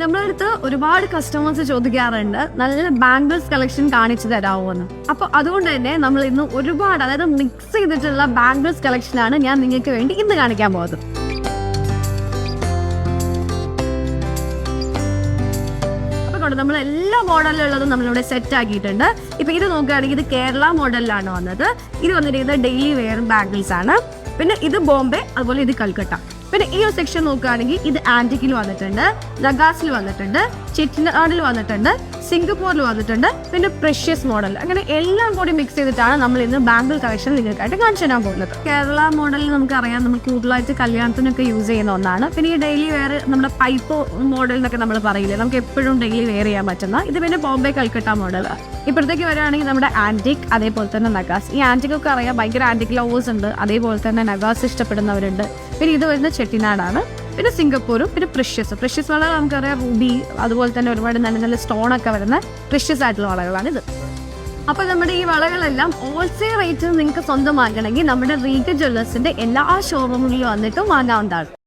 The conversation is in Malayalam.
നമ്മളടുത്ത് ഒരുപാട് കസ്റ്റമേഴ്സ് ചോദിക്കാറുണ്ട്. നല്ല ബാംഗിൾസ് കളക്ഷൻ കാണിച്ചു തരാമോ എന്ന് അപ്പൊ അതുകൊണ്ട് തന്നെ നമ്മൾ ഇന്ന് ഒരുപാട് അതായത് മിക്സ് ചെയ്തിട്ടുള്ള ബാംഗിൾസ് ആണ് ഞാൻ നിങ്ങൾക്ക് വേണ്ടി ഇന്ന് കാണിക്കാൻ പോകുന്നത്. നമ്മൾ എല്ലാ മോഡലിലുള്ളതും നമ്മളിവിടെ സെറ്റ് ആക്കിയിട്ടുണ്ട്. ഇപ്പൊ ഇത് നോക്കുകയാണെങ്കിൽ ഇത് കേരള മോഡലിലാണ് വന്നത്. ഇത് വന്നിരിക്കുന്നത് ഡെയിലി വെയർ ബാംഗിൾസ് ആണ്. പിന്നെ ഇത് ബോംബെ അതുപോലെ ഇത് കൽക്കട്ട. പിന്നെ ഈ ഒരു സെക്ഷൻ നോക്കുകയാണെങ്കിൽ ഇത് ആന്റിക്കിൽ വന്നിട്ടുണ്ട് റഗാസിൽ വന്നിട്ടുണ്ട് ചെറ്റിനാടിൽ വന്നിട്ടുണ്ട്. സിംഗപ്പൂരിൽ വന്നിട്ടുണ്ട്. പിന്നെ പ്രഷ്യസ് മോഡൽ അങ്ങനെ എല്ലാം കൂടി മിക്സ് ചെയ്തിട്ടാണ് നമ്മൾ ഇന്ന് ബാംഗിൾ കളക്ഷൻ നിങ്ങൾക്കായിട്ട് കാണിച്ചു തരാൻ പോകുന്നത്. കേരള മോഡലിൽ നമുക്കറിയാം നമ്മൾ കൂടുതലായിട്ട് കല്യാണത്തിനൊക്കെ യൂസ് ചെയ്യുന്ന ഒന്നാണ്. പിന്നെ ഈ ഡെയിലി വെയർ നമ്മുടെ പൈപ്പ് മോഡൽ എന്നൊക്കെ നമ്മൾ പറയില്ലേ? നമുക്ക് എപ്പോഴും ഡെയിലി വെയർ ചെയ്യാൻ പറ്റുന്ന. ഇത് പിന്നെ ബോംബെ കൽക്കട്ട മോഡൽ ഇപ്പോഴത്തേക്ക് വരികയാണെങ്കിൽ നമ്മുടെ ആന്റിക് അതേപോലെ തന്നെ നഗാസ് ഈ ആന്റിക് ഒക്കെ അറിയാം ഭയങ്കര ആന്റിക് ലവേഴ്സ് ഉണ്ട്. അതേപോലെ തന്നെ നഗാസ് ഇഷ്ടപ്പെടുന്നവരുണ്ട്. പിന്നെ ഇത് വരുന്ന ചെട്ടിനാടാണ് പിന്നെ സിംഗപ്പൂരും പിന്നെ പ്രഷ്യസ് പ്രഷ്യസ് വളകൾ നമുക്കറിയാം റൂബി അതുപോലെ തന്നെ ഒരുപാട് നല്ല നല്ല സ്റ്റോൺ ഒക്കെ വരുന്ന പ്രഷ്യസ് ആയിട്ടുള്ള വളകളാണ് ഇത്. അപ്പൊ നമ്മുടെ ഈ വളകളെല്ലാം ഹോൾസെയിൽ റേറ്റിൽ നിങ്ങൾക്ക് സ്വന്തമാക്കണമെങ്കിൽ നമ്മുടെ റീഗ ജ്വല്ലേഴ്സിന്റെ എല്ലാ ഷോറൂമുകളിലും വന്നിട്ടും വാങ്ങാവുന്നതാണ്.